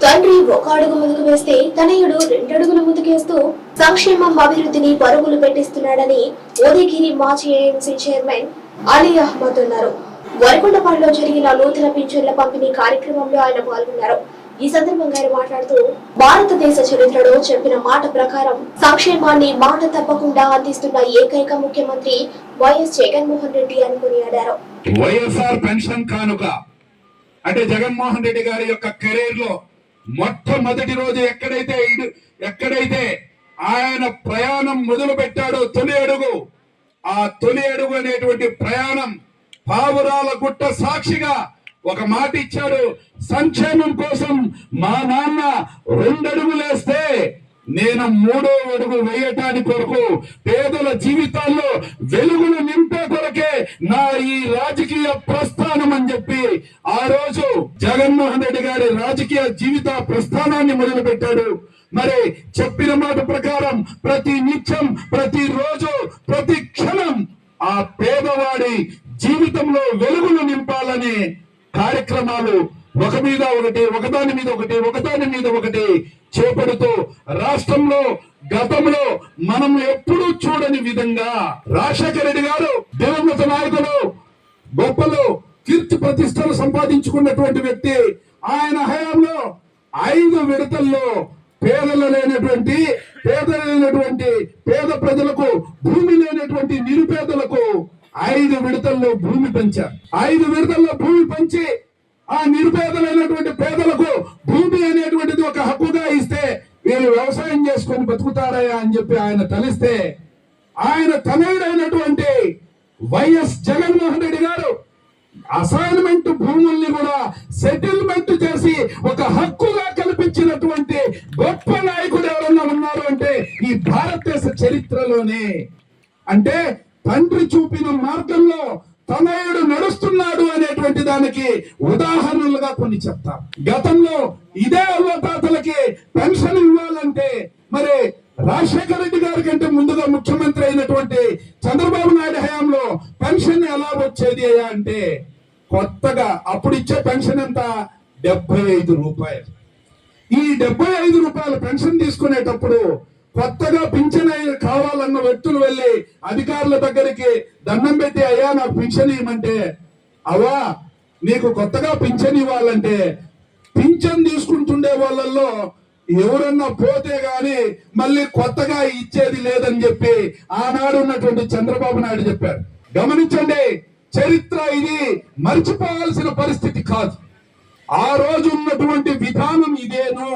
తండ్రి ఒక అడుగు ముందుకు వేస్తే తనయుడు రెండడుగులు ముందుకేస్తూ సంక్షేమం అభివృద్ధిని పరుగులు పెట్టిస్తున్నాడని ఉదయగిరి మాజీ ఏఎంసీ చైర్మన్ అలీ అహ్మద్ అన్నారు. వరకొండపాడులో జరిగిన నూతన పింఛన్ల పంపిణీ కార్యక్రమంలో ఆయన పాల్గొన్నారు. ఈ సందర్భంగా ఆయన మాట్లాడుతూ భారతదేశ చరిత్రలో చెప్పిన మాట ప్రకారం సంక్షేమాన్ని మాట తప్పకుండా అందిస్తున్న ఏకైక ముఖ్యమంత్రి వైఎస్ జగన్మోహన్ రెడ్డి అని కొనియాడారు. వైఎస్ఆర్ పెన్షన్ కానుక అంటే జగన్మోహన్ రెడ్డి గారి యొక్క కెరీర్లో మొట్టమొదటి రోజు ఎక్కడైతే ఎక్కడైతే ఆయన ప్రయాణం మొదలు పెట్టాడో తొలి అడుగు ఆ తొలి అడుగు అనేటువంటి ప్రయాణం పావురాల గుట్ట సాక్షిగా ఒక మాట ఇచ్చాడు. సంక్షేమం కోసం మా నాన్న రెండడుగులేస్తే నేను మూడో అడుగు వేయటాని కొరకు పేదల జీవితాల్లో వెలుగులు నింపే కొరకే నా ఈ రాజకీయ ప్రస్థానం అని చెప్పి ఆ రోజు జగన్మోహన్ రెడ్డి గారి రాజకీయ జీవిత ప్రస్థానాన్ని మొదలు పెట్టాడు మరి చెప్పిన మాట ప్రకారం ప్రతి నిత్యం ప్రతి రోజు ప్రతి క్షణం ఆ పేదవాడి జీవితంలో వెలుగులు నింపాలని కార్యక్రమాలు ఒక మీద ఒకటి ఒకదాని మీద ఒకటి ఒకదాని మీద ఒకటి చేపడుతూ రాష్ట్రంలో గతంలో మనం ఎప్పుడూ చూడని విధంగా రాజశేఖర రెడ్డి గారు దివంగత నాయకులు గొప్పలు కీర్తి ప్రతిష్టలు సంపాదించుకున్నటువంటి వ్యక్తి ఆయన హయాంలో ఐదు విడతల్లో పేదలు లేనటువంటి పేద లేనటువంటి పేద ప్రజలకు భూమి లేనటువంటి నిరుపేదలకు ఐదు విడతల్లో భూమి పెంచారు. ఐదు విడతల్లో భూమి పెంచి ఆ నిరుపేదలైనటువంటి పేదలకు భూమి అనేటువంటిది ఒక హక్కుగా ఇస్తే వీళ్ళు వ్యవసాయం చేసుకొని బతుకుతారయ్యా అని చెప్పి ఆయన తలిస్తే ఆయన తనయుడైనటువంటి వైఎస్ జగన్మోహన్ రెడ్డి గారు అసైన్మెంట్ భూముల్ని కూడా సెటిల్మెంట్ చేసి ఒక హక్కుగా కల్పించినటువంటి గొప్ప నాయకుడు ఎవరన్నా ఉన్నారు అంటే ఈ భారతదేశ చరిత్రలోనే. అంటే తండ్రి చూపిన మార్గంలో తనయుడు నడుస్తున్నాడు అనేటువంటి దానికి ఉదాహరణలుగా కొన్ని చెప్తా. గతంలో ఇదే అవ్వతాతలకి పెన్షన్ ఇవ్వాలంటే మరి రాజశేఖర రెడ్డి గారి కంటే ముందుగా ముఖ్యమంత్రి అయినటువంటి చంద్రబాబు నాయుడు హయాంలో పెన్షన్ ఎలా వచ్చేది అయ్యా అంటే కొత్తగా అప్పుడు ఇచ్చే పెన్షన్ ఎంత? డెబ్బై ఐదు రూపాయలు. ఈ డెబ్బై ఐదు రూపాయల పెన్షన్ తీసుకునేటప్పుడు కొత్తగా పింఛన్ అయి- కావాలన్న వ్యక్తులు వెళ్ళి అధికారుల దగ్గరికి దండం పెట్టి అయ్యా నాకు పింఛన్ ఇవ్వమంటే అవా? నీకు కొత్తగా పింఛన్ ఇవ్వాలంటే పింఛన్ తీసుకుంటుండే వాళ్ళల్లో ఎవరన్నా పోతే గాని మళ్ళీ కొత్తగా ఇచ్చేది లేదని చెప్పి ఆనాడు ఉన్నటువంటి చంద్రబాబు నాయుడు చెప్పారు. గమనించండి చరిత్ర ఇది మర్చిపోవాల్సిన పరిస్థితి కాదు. ఆ రోజు ఉన్నటువంటి విధానం ఇదేను.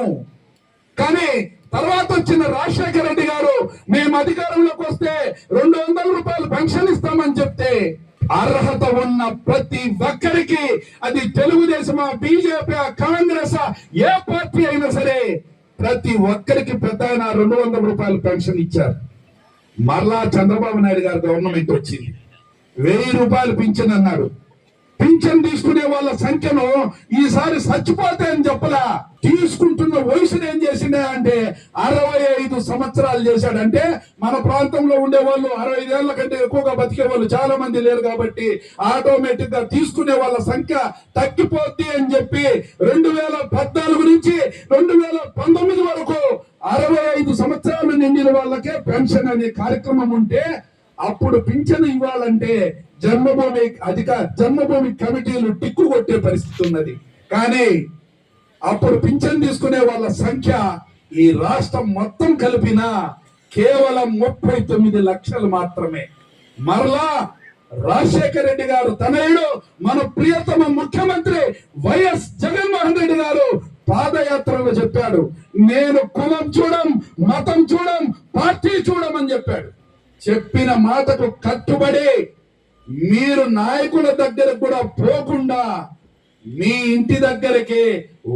కానీ తర్వాత వచ్చిన రాజశేఖర రెడ్డి గారు మేము అధికారంలోకి వస్తే రెండు వందల రూపాయలు పెన్షన్ ఇస్తామని చెప్తే అర్హత ఉన్న ప్రతి ఒక్కరికి అది తెలుగుదేశమా బీజేపీ కాంగ్రెస్ ఏ పార్టీ అయినా సరే ప్రతి ఒక్కరికి పెద్ద ఆయన రెండు వందల రూపాయలు పెన్షన్ ఇచ్చారు. మరలా చంద్రబాబు నాయుడు గారి గవర్నమెంట్ వచ్చింది. వెయ్యి రూపాయలు పింఛన్ అన్నాడు. పింఛన్ తీసుకునే వాళ్ళ సంఖ్యను ఈసారి చచ్చిపోతే అని చెప్పలా. తీసుకుంటున్న వయసును ఏం చేసిండే అంటే అరవై ఐదు సంవత్సరాలు చేశాడంటే మన ప్రాంతంలో ఉండే వాళ్ళు అరవై ఐదేళ్ళ కంటే ఎక్కువగా బతికే వాళ్ళు చాలా మంది లేరు కాబట్టి ఆటోమేటిక్గా తీసుకునే వాళ్ళ సంఖ్య తగ్గిపోద్ది అని చెప్పి రెండు వేల పద్నాలుగు నుంచి రెండు వేల పంతొమ్మిది వరకు అరవై ఐదు సంవత్సరాలు నిండిన వాళ్ళకే పెన్షన్ అనే కార్యక్రమం ఉంటే అప్పుడు పింఛను ఇవ్వాలంటే జన్మభూమి అధిక జన్మభూమి కమిటీలు టిక్కు కొట్టే పరిస్థితి ఉన్నది. కానీ అప్పుడు పింఛన్ తీసుకునే వాళ్ళ సంఖ్య ఈ రాష్ట్రం మొత్తం కలిపిన కేవలం ముప్పై తొమ్మిది లక్షలు మాత్రమే. మరలా రాజశేఖర రెడ్డి గారు తనయుడు మన ప్రియతమ ముఖ్యమంత్రి వైఎస్ జగన్మోహన్ రెడ్డి గారు పాదయాత్రలో చెప్పాడు. నేను కులం చూడం మతం చూడం పార్టీ చూడమని చెప్పాడు. చెప్పిన మాటకు కట్టుబడి మీరు నాయకుల దగ్గర కూడా పోకుండా మీ ఇంటి దగ్గరికి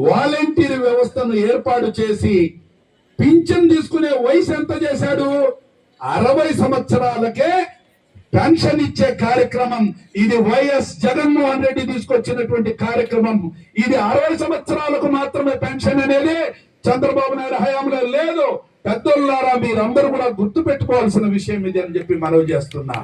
వాలంటీర్ వ్యవస్థను ఏర్పాటు చేసి పింఛన్ తీసుకునే వయసు ఎంత చేశాడు? అరవై సంవత్సరాలకే పెన్షన్ ఇచ్చే కార్యక్రమం. ఇది వైఎస్ జగన్మోహన్ రెడ్డి తీసుకొచ్చినటువంటి కార్యక్రమం. ఇది అరవై సంవత్సరాలకు మాత్రమే పెన్షన్ అనేది చంద్రబాబు నాయుడు హయాంలో లేదు. పెద్దోళ్ళారా మీరందరూ కూడా గుర్తు పెట్టుకోవాల్సిన విషయం ఇది అని చెప్పి మనవి చేస్తున్నా.